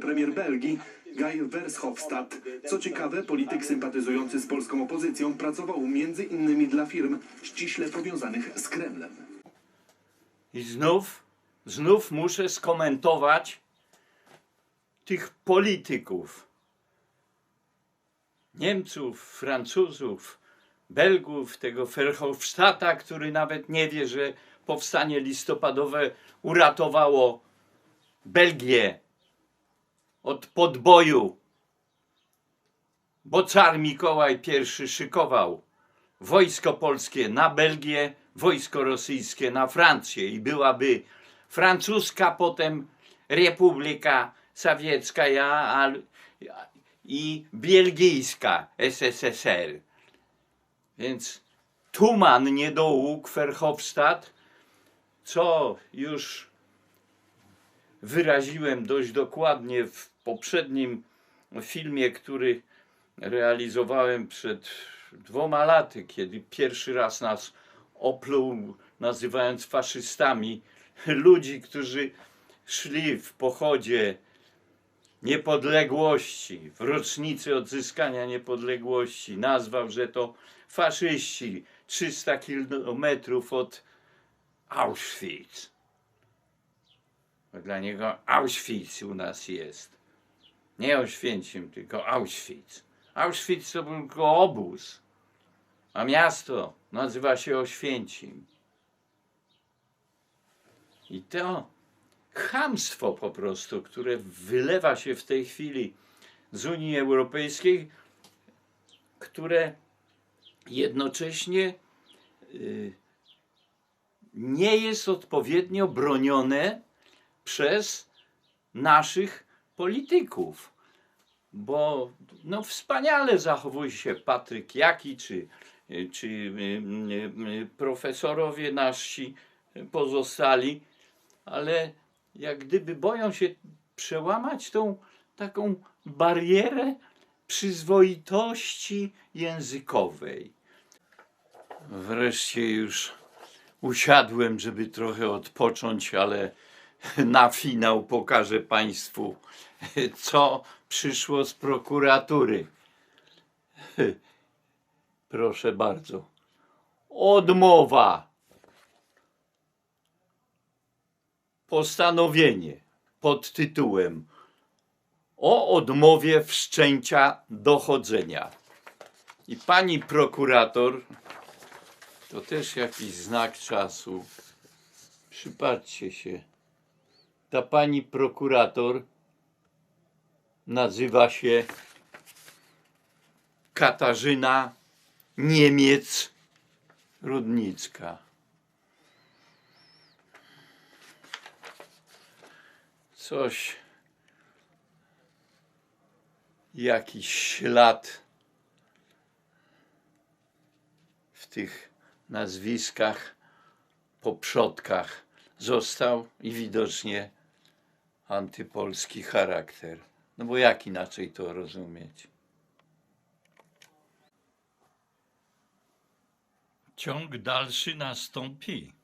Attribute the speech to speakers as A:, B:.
A: premier Belgii Guy Verhofstadt. Co ciekawe, polityk sympatyzujący z polską opozycją pracował między innymi dla firm ściśle powiązanych z Kremlem.
B: I znów, znów muszę skomentować tych polityków. Niemców, Francuzów, Belgów, tego Verhofstadta, który nawet nie wie, że powstanie listopadowe uratowało Belgię od podboju, bo car Mikołaj I szykował wojsko polskie na Belgię, wojsko rosyjskie na Francję i byłaby francuska, potem Republika Sowiecka ja, i belgijska SSSR. Więc Tuman niedołóg Verhofstadt, co już wyraziłem dość dokładnie w poprzednim filmie, który realizowałem przed dwoma laty, kiedy pierwszy raz nas opluł, nazywając faszystami ludzi, którzy szli w pochodzie niepodległości, w rocznicy odzyskania niepodległości. Nazwał, że to faszyści 300 kilometrów od Auschwitz. Dla niego Auschwitz u nas jest. Nie Oświęcim, tylko Auschwitz. Auschwitz to był tylko obóz, a miasto nazywa się Oświęcim. I to chamstwo po prostu, które wylewa się w tej chwili z Unii Europejskiej, które jednocześnie y, nie jest odpowiednio bronione przez naszych polityków. Bo no, wspaniale zachowuje się Patryk Jaki, czy, czy y, y, y, profesorowie nasi pozostali, ale jak gdyby boją się przełamać tą taką barierę przyzwoitości językowej. Wreszcie już usiadłem, żeby trochę odpocząć, ale na finał pokażę Państwu, co przyszło z prokuratury. Proszę bardzo. Odmowa. Postanowienie pod tytułem o odmowie wszczęcia dochodzenia. I pani prokurator, to też jakiś znak czasu. Przypatrzcie się. Ta pani prokurator nazywa się Katarzyna Niemiec Rudnicka. Coś, jakiś ślad w tych nazwiskach po przodkach został i widocznie antypolski charakter. No bo jak inaczej to rozumieć? Ciąg dalszy nastąpi.